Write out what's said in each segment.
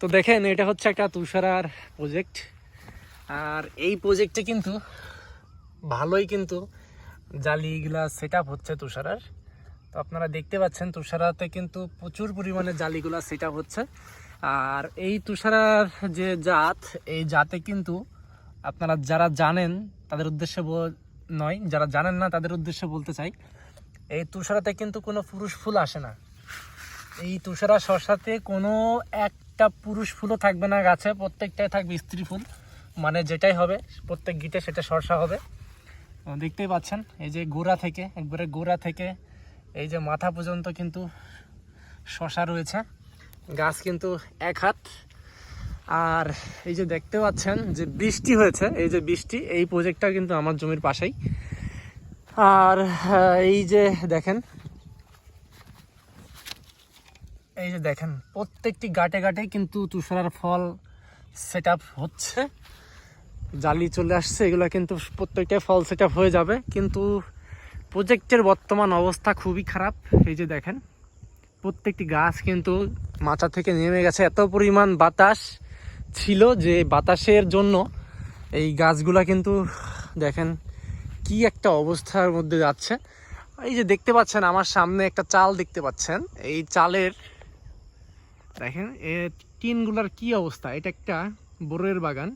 তো দেখেন, এটা হচ্ছে একটা তুষারার প্রজেক্ট আর এই প্রজেক্টে কিন্তু ভালোই কিন্তু জালিগুলা সেট আপ হচ্ছে তুষারার। তো আপনারা দেখতে পাচ্ছেন, তুষারাতে কিন্তু প্রচুর পরিমাণে জালিগুলা সেট আপ হচ্ছে। আর এই তুষারার যে জাত, এই জাতে কিন্তু আপনারা যারা জানেন, তাদের উদ্দেশ্যে নয়, যারা জানেন না, তাদের উদ্দেশ্যে বলতে চাই, এই তুষারাতে কিন্তু কোনো পুরুষ ফুল আসে না। এই তুষারা শশাতে কোনো একটা পুরুষ ফুলও থাকবে না গাছে, প্রত্যেকটাই থাকবে স্ত্রী ফুল। মানে যেটাই হবে, প্রত্যেক গিটে সেটা শসা হবে। দেখতেই পাচ্ছেন, এই যে গোড়া থেকে, একবারে গোড়া থেকে, এই যে মাথা পর্যন্ত কিন্তু শশা রয়েছে। গাছ কিন্তু এক হাত। আর এই যে দেখতে পাচ্ছেন যে বৃষ্টি হয়েছে, এই যে বৃষ্টি, এই প্রজেক্টটা কিন্তু আমার জমির পাশেই। আর এই যে দেখেন এই যে দেখেন, প্রত্যেকটি গাটে গাটে কিন্তু তুষার ফল সেট হচ্ছে। জালি চলে আসছে, এগুলো কিন্তু প্রত্যেকটাই ফল সেট হয়ে যাবে। কিন্তু প্রজেক্টের বর্তমান অবস্থা খুবই খারাপ। এই যে দেখেন, প্রত্যেকটি গাছ কিন্তু মাচা থেকে নেমে গেছে। এত পরিমাণ বাতাস ছিল যে বাতাসের জন্য এই গাছগুলা কিন্তু দেখেন কি একটা অবস্থার মধ্যে যাচ্ছে। এই যে দেখতে পাচ্ছেন, আমার সামনে একটা চাল দেখতে পাচ্ছেন। এই চালের দেখেন, এ টিনগুলার কি অবস্থা? এটা একটা বড়ের বাগান।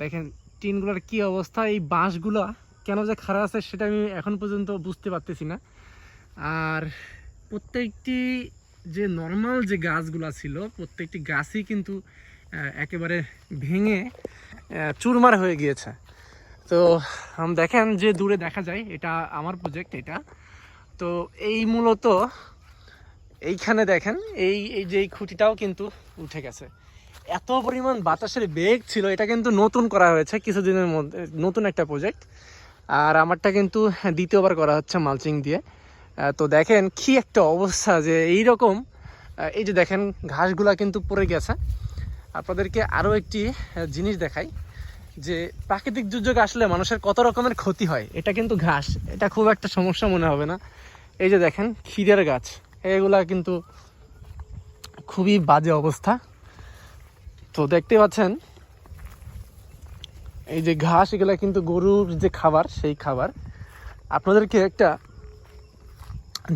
দেখেন, টিনগুলার কি অবস্থা? এই বাঁশগুলা কেন যে খারাপ আছে সেটা আমি এখন পর্যন্ত বুঝতে পারতেছি না। আর প্রত্যেকটি যে নর্মাল যে গাছগুলা ছিল, প্রত্যেকটি গাছই কিন্তু একেবারে ভেঙে চুরমার হয়ে গিয়েছে। তো দেখেন যে দূরে দেখা যায়, এটা আমার প্রজেক্ট এটা। তো এই মূলত এইখানে দেখেন, এই এই যে খুঁটিটাও কিন্তু উঠে গেছে। এত পরিমাণ বাতাসের বেগ ছিল, এটা কিন্তু নতুন করা হয়েছে কিছুদিনের মধ্যে, নতুন একটা প্রজেক্ট আর আমারটা কিন্তু দ্বিতীয়বার করা হচ্ছে মালচিং দিয়ে। তো দেখেন কি একটা অবস্থা যে এই রকম এই যে দেখেন ঘাসগুলা কিন্তু পড়ে গেছে। আপনাদেরকে আরও একটি জিনিস দেখাই যে প্রাকৃতিক দুর্যোগ আসলে মানুষের কত রকমের ক্ষতি হয়, এটা কিন্তু ঘাস, এটা খুব একটা সমস্যা মনে হবে না। এই যে দেখেন, ক্ষীরের গাছ। এগুলা কিন্তু খুবই বাজে অবস্থা। তো দেখতে পাচ্ছেন, এই যে ঘাস, এগুলা কিন্তু গরুর যে খাবার, সেই খাবার। আপনাদেরকে একটা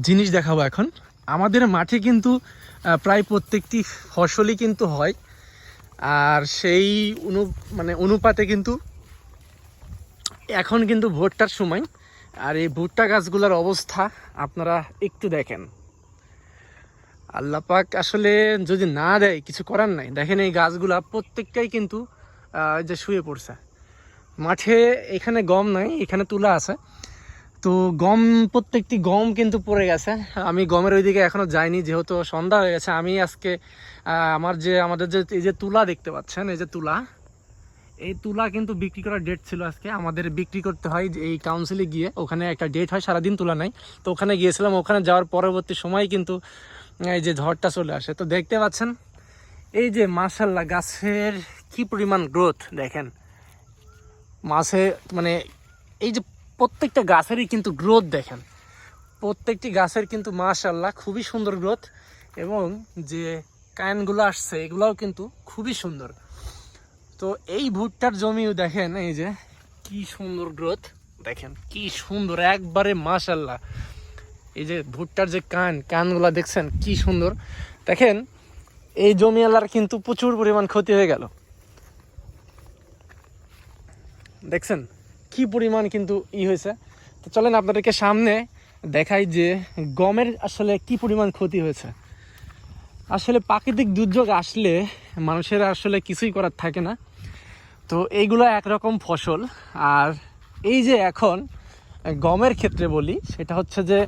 জিনিস দেখাবো এখন। আমাদের মাঠে কিন্তু প্রায় প্রত্যেকটি ফসলই কিন্তু হয়। আর সেই অনু মানে অনুপাতে কিন্তু এখন কিন্তু ভুট্টার সময়। আর এই ভুট্টা গাছগুলোর অবস্থা আপনারা একটু দেখেন। আল্লাহ পাক আসলে যদি না দেয়, কিছু করার নাই। দেখেন এই গাছগুলা প্রত্যেকটাই কিন্তু যে শুয়ে পড়ছে। মাঠে এখানে গম নাই, এখানে তুলা আছে। তো গম, প্রত্যেকটি গম কিন্তু পড়ে গেছে। আমি গমের ওইদিকে এখনও যাইনি, যেহেতু সন্ধ্যা হয়ে গেছে। আমি আজকে আমার যে, আমাদের যে, এই যে তুলা দেখতে পাচ্ছেন, এই যে তুলা, এই তুলা কিন্তু বিক্রি করার ডেট ছিল আজকে। আমাদের বিক্রি করতে হয় এই কাউন্সিলে গিয়ে। ওখানে একটা ডেট হয়, সারাদিন তুলা নাই। তো ওখানে গিয়েছিলাম। ওখানে যাওয়ার পরবর্তী সময় কিন্তু এই যে ঝড়টা চলে আসে, তো দেখতে পাচ্ছেন? এই যে মাসাল্লাহ গাছের কি পরিমাণ গ্রোথ দেখেন। মাছে মানে এই যে প্রত্যেকটা গাছেরই কিন্তু গ্রোথ দেখেন। প্রত্যেকটি গাছের কিন্তু মাশাল্লাহ খুবই সুন্দর গ্রোথ এবং যে কায়নগুলো আসছে, এগুলোও কিন্তু খুবই সুন্দর। তো এই ভুট্টার জমিও দেখেন, এই যে কি সুন্দর গ্রোথ দেখেন, কি সুন্দর, একবারে মাশাল্লাহ এই যে ভুট্টার যে কান, কানগুলা দেখছেন, কি সুন্দর। দেখেন, এই জমিওয়ালার কিন্তু প্রচুর পরিমাণ ক্ষতি হয়ে গেল। দেখছেন, কি পরিমাণ কিন্তু ই হয়েছে। তো চলেন আপনাদেরকে সামনে দেখাই যে গমের আসলে কি পরিমাণ ক্ষতি হয়েছে। আসলে প্রাকৃতিক দুর্যোগ আসলে মানুষের আসলে কিছুই করার থাকে না। তো এইগুলো একরকম ফসল। আর এই যে এখন গমের ক্ষেত্রে বলি, সেটা হচ্ছে যে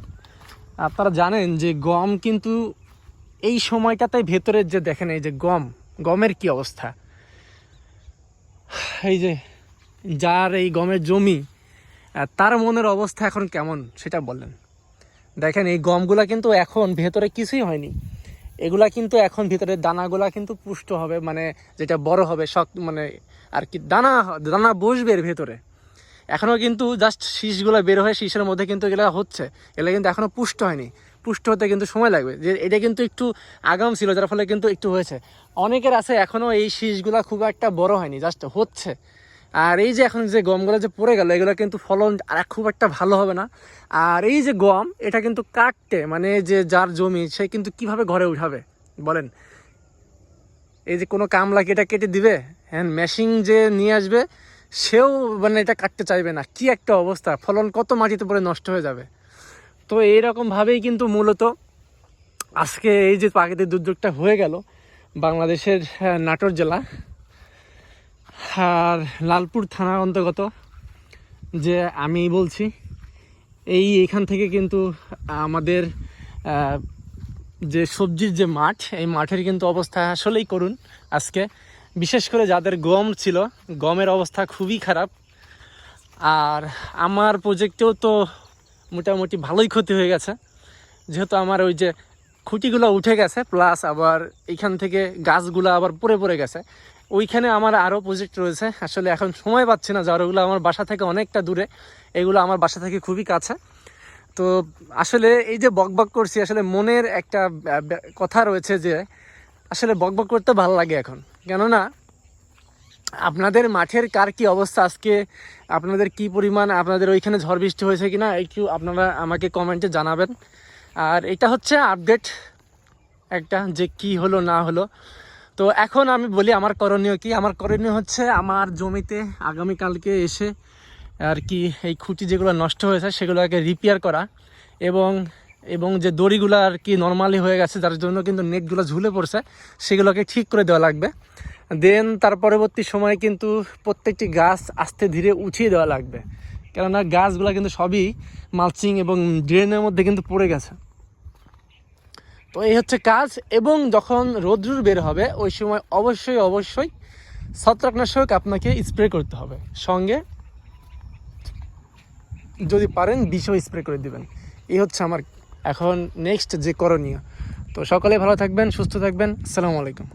আপনারা জানেন যে গম কিন্তু এই সময়টাতে ভেতরের যে দেখেন এই যে গম, গমের কি অবস্থা? এই যে যার এই গমের জমি তার মনের অবস্থা এখন কেমন সেটা বললেন। দেখেন এই গমগুলা কিন্তু এখন ভেতরে কিছুই হয়নি। এগুলা কিন্তু এখন ভিতরে দানাগুলা কিন্তু পুষ্ট হবে মানে যেটা বড় হবে, শক্ত মানে আর কি দানা দানা বসবে এর ভেতরে। এখনও কিন্তু জাস্ট শীষগুলো বের হয়ে শীষের মধ্যে কিন্তু এগুলো হচ্ছে। এগুলো কিন্তু এখনও পুষ্ট হয়নি। পুষ্ট হতে কিন্তু সময় লাগবে। যে এটা কিন্তু একটু আগাম ছিল, যার ফলে কিন্তু একটু হয়েছে। অনেকের আছে এখনও এই শীষগুলো খুব একটা বড় হয়নি জাস্ট হচ্ছে। আর এই যে এখন যে গমগুলো যে পড়ে গেল, এগুলো কিন্তু ফলন আর খুব একটা ভালো হবে না। আর এই যে গম, এটা কিন্তু কাটতে মানে যে যার জমি, সে কিন্তু কীভাবে ঘরে উঠাবে? বলেন। এই যে কোনো কামলাকে এটা কেটে দিবে? হ্যাঁ মেশিন যে নিয়ে আসবে সেও মানে এটা কাটতে চাইবে না। কি একটা অবস্থা? ফলন কত মাটিতে পড়ে নষ্ট হয়ে যাবে? তো এইরকমভাবেই কিন্তু মূলত আজকে এই যে প্রাকৃতিক দুর্যোগটা হয়ে গেল, বাংলাদেশের নাটোর জেলা আর লালপুর থানার অন্তর্গত, যে আমি বলছি, এই এখান থেকে কিন্তু আমাদের যে সবজির যে মাঠ, এই মাঠের কিন্তু অবস্থা আসলেই করুন আজকে। বিশেষ করে যাদের গম ছিল, গমের অবস্থা খুবই খারাপ। আর আমার প্রজেক্টেও তো মোটামুটি ভালোই ক্ষতি হয়ে গেছে। যেহেতু আমার ওই যে খুঁটিগুলো উঠে গেছে প্লাস আবার এইখান থেকে গাছগুলো আবার পড়ে পড়ে গেছে। ওইখানে আমার আরও প্রজেক্ট রয়েছে। আসলে এখন সময় পাচ্ছি না যার ওগুলো আমার বাসা থেকে অনেকটা দূরে। এগুলো আমার বাসা থেকে খুবই কাছে। তো আসলে এই যে বকবক করছি, আসলে মনের একটা কথা রয়েছে যে, আসলে বকবক করতে ভালো লাগে এখন। কেননা আপনাদের মাঠের কার কি অবস্থা আজকে? আপনাদের কি পরিমাণ? আপনাদের ওইখানে ঝড় বৃষ্টি হয়েছে কিনা? একটু আপনারা আমাকে কমেন্টে জানাবেন। আর এটা হচ্ছে আপডেট। একটা যে কি হলো, না হলো। তো এখন আমি বলি আমার করণীয় কি? আমার করণীয় হচ্ছে আমার জমিতে আগামীকালকে এসে আর কি এই খুঁটি যেগুলো নষ্ট হয়েছে, সেগুলোকে রিপেয়ার করা এবং এবং যে দড়িগুলো আর কি নর্মালি হয়ে গেছে, যার জন্য কিন্তু নেটগুলো ঝুলে পড়ছে, সেগুলোকে ঠিক করে দেওয়া লাগবে। দেন তার পরবর্তী সময়ে কিন্তু প্রত্যেকটি গাছ আস্তে ধীরে উঠিয়ে দেওয়া লাগবে। কেননা গাছগুলো কিন্তু সবই মালচিং এবং ড্রেনের মধ্যে কিন্তু পড়ে গেছে। তো এই হচ্ছে কাজ, এবং যখন রোদ্রুর বের হবে, ওই সময় অবশ্যই অবশ্যই ছত্রাকনাশক আপনাকে স্প্রে করতে হবে। সঙ্গে যদি পারেন, বিষও স্প্রে করে দিবেন। এই হচ্ছে আমার এখন নেক্সট যে করণীয়। তো সকলে ভালো থাকবেন সুস্থ থাকবেন। আসসালামু আলাইকুম।